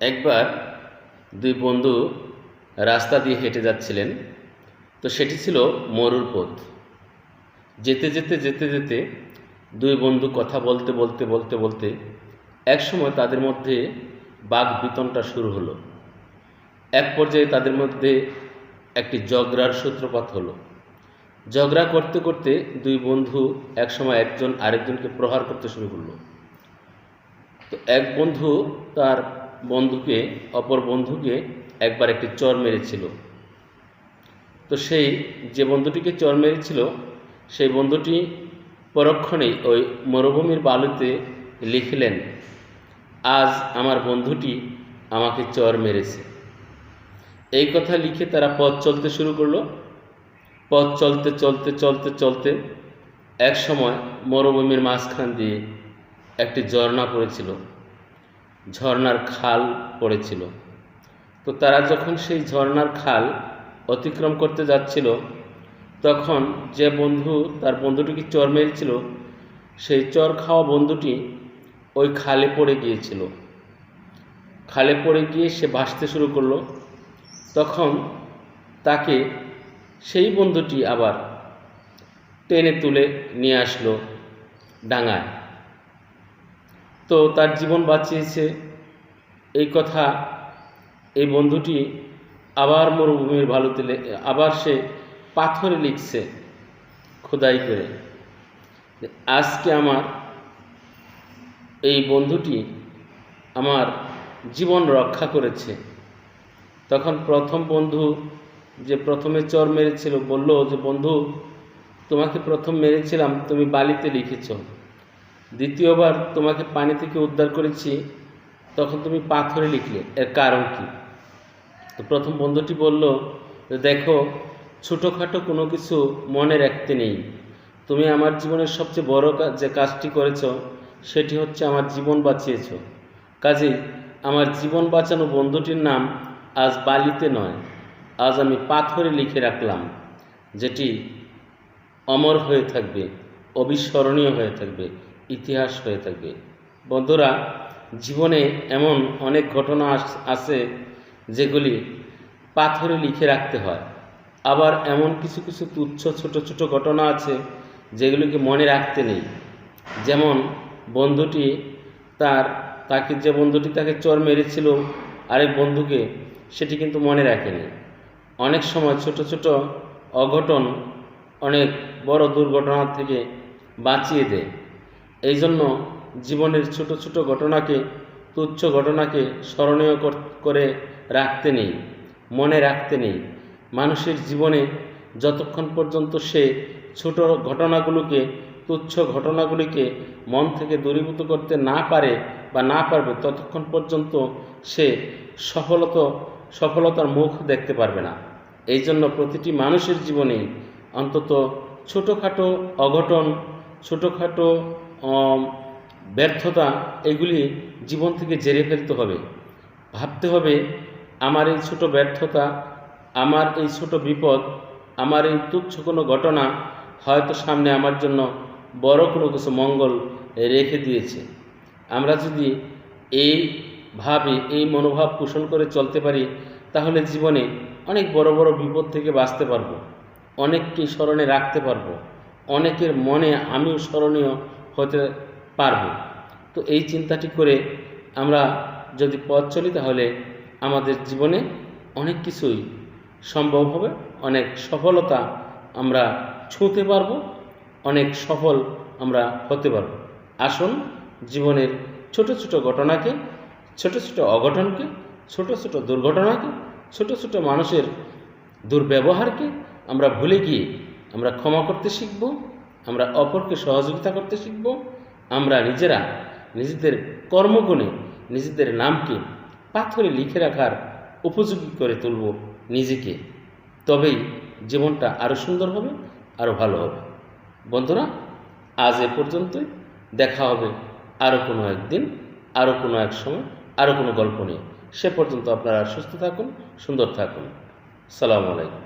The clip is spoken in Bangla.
একবার দুই বন্ধু রাস্তা দিয়ে হেঁটে যাচ্ছিলেন। তো সেটি ছিল মরুর পথ। যেতে যেতে যেতে যেতে দুই বন্ধু কথা বলতে বলতে বলতে বলতে একসময় তাদের মধ্যে বাঘ বিতনটা শুরু হলো। এক পর্যায়ে তাদের মধ্যে একটি ঝগড়ার সূত্রপাত হলো। ঝগড়া করতে করতে দুই বন্ধু একসময় একজন আরেকজনকে প্রহার করতে শুরু করল। তো এক বন্ধু তার বন্ধুকে, অপর বন্ধুকে একবার একটি চর মেরেছিল। তো সেই যে বন্ধুটিকে চর মেরেছিল, সেই বন্ধুটি পরক্ষণেই ওই মরুভূমির বালুতে লিখলেন, আজ আমার বন্ধুটি আমাকে চর মেরেছে। এই কথা লিখে তারা পথ চলতে শুরু করল। পথ চলতে চলতে চলতে চলতে এক সময় মরুভূমির মাঝখান দিয়ে একটি ঝর্ণা পড়েছিল। ঝর্ণার খাল পড়েছিল। তো তারা যখন সেই ঝর্ণার খাল অতিক্রম করতে যাচ্ছিল, তখন যে বন্ধু, তার বন্ধুটিকে চর মেরেছিল, সেই চর খাওয়া বন্ধুটি ওই খালে পড়ে গিয়েছিল। খালে পড়ে গিয়ে সে ভাসতে শুরু করল। তখন তাকে সেই বন্ধুটি আবার টেনে তুলে নিয়ে আসলো ডাঙায়। তো তার জীবন বাঁচিয়েছে। এই কথা এই বন্ধুটি আবার মরুভূমির ভালোতে লে- আবার সে পাথরে লিখছে, খোদাই করে। আজকে আমার এই বন্ধুটি আমার জীবন রক্ষা করেছে। তখন প্রথম বন্ধু যে প্রথমে চর মেরেছিল, বলল যে, বন্ধু, তোমাকে প্রথম মেরেছিলাম, তুমি বালিতে লিখেছ। দ্বিতীয়বার তোমাকে পানি থেকে উদ্ধার করেছি, তখন তুমি পাথরে লিখলে। এর কারণ কি? তো প্রথম বন্ধুটি বলল যে দেখো, ছোটোখাটো কোনো কিছু মনে রাখতে নেই। তুমি আমার জীবনের সবচেয়ে বড় যে কাজটি করেছ, সেটি হচ্ছে আমার জীবন বাঁচিয়েছ। কাজেই আমার জীবন বাঁচানো বন্ধুটির নাম আজ বালিতে নয়, আজ আমি পাথরে লিখে রাখলাম, যেটি অমর হয়ে থাকবে, অবিস্মরণীয় হয়ে থাকবে। ইতিহাস হয়ে থাকবে। বন্ধুরা, জীবনে এমন অনেক ঘটনা আছে যেগুলি পাথরে লিখে রাখতে হয়। আবার এমন কিছু কিছু তুচ্ছ ছোট ছোট ঘটনা আছে যেগুলিকে মনে রাখতে নেই। যেমন বন্ধুটি তার, তাকে যে বন্ধুটি তাকে চর মেরেছিল, আরেক বন্ধুকে সেটি কিন্তু মনে রাখেনি। অনেক সময় ছোট ছোট অঘটন অনেক বড় দুর্ঘটনা থেকে বাঁচিয়ে দেয়। এই জন্য জীবনের ছোট ছোট ঘটনাকে, তুচ্ছ ঘটনাকে স্মরণীয় করে রাখতে নেই, মনে রাখতে নেই। মানুষের জীবনে যতক্ষণ পর্যন্ত সে ছোট ঘটনাগুলোকে, তুচ্ছ ঘটনাগুলিকে মন থেকে দূরীভূত করতে না পারে বা না পারবে, ততক্ষণ পর্যন্ত সে সফলত, সফলতার মুখ দেখতে পারবে না। এই জন্য প্রতিটি মানুষের জীবনে অন্তত ছোটোখাটো অঘটন, ছোটোখাটো ব্যর্থতা এগুলি জীবন থেকে জেরে ফেলতে হবে। ভাবতে হবে, আমার এই ছোট ব্যর্থতা, আমার এই ছোট বিপদ, আমার এই তুচ্ছ কোনো ঘটনা হয়তো সামনে আমার জন্য বড় কোনো কিছু মঙ্গল রেখে দিয়েছে। আমরা যদি এই ভাবে, এই মনোভাব পোষণ করে চলতে পারি, তাহলে জীবনে অনেক বড় বড় বিপদ থেকে বাঁচতে পারব। অনেককে স্মরণে রাখতে পারব। অনেকের মনে আমিও স্মরণীয় হতে পারব। তো এই চিন্তাটি করে আমরা যদি পথ চলি তাহলে আমাদের জীবনে অনেক কিছুই সম্ভব হবে, অনেক সফলতা আমরা ছুঁতে পারব, অনেক সফল আমরা হতে পারব। আসুন জীবনের ছোট ছোট ঘটনাকে, ছোট ছোট অঘটনকে, ছোট ছোট দুর্ঘটনাকে, ছোট ছোট মানুষের দুর্ব্যবহারকে আমরা ভুলে গিয়ে আমরা ক্ষমা করতে শিখব আমরা অপরকে সহযোগিতা করতে শিখব, আমরা নিজেরা নিজেদের কর্মগুণে, নিজেদের নামকে পাথরে লিখে রাখার উপযোগী করে তুলব নিজেকে। তবেই জীবনটা আরও সুন্দর হবে আরও ভালো হবে। বন্ধুরা, আজ এ পর্যন্তই। দেখা হবে আরও কোনো একদিন আরও কোনো এক সময় আরও কোনো গল্প নিয়ে। সে পর্যন্ত আপনারা সুস্থ থাকুন, সুন্দর থাকুন। সালামু আলাইকুম।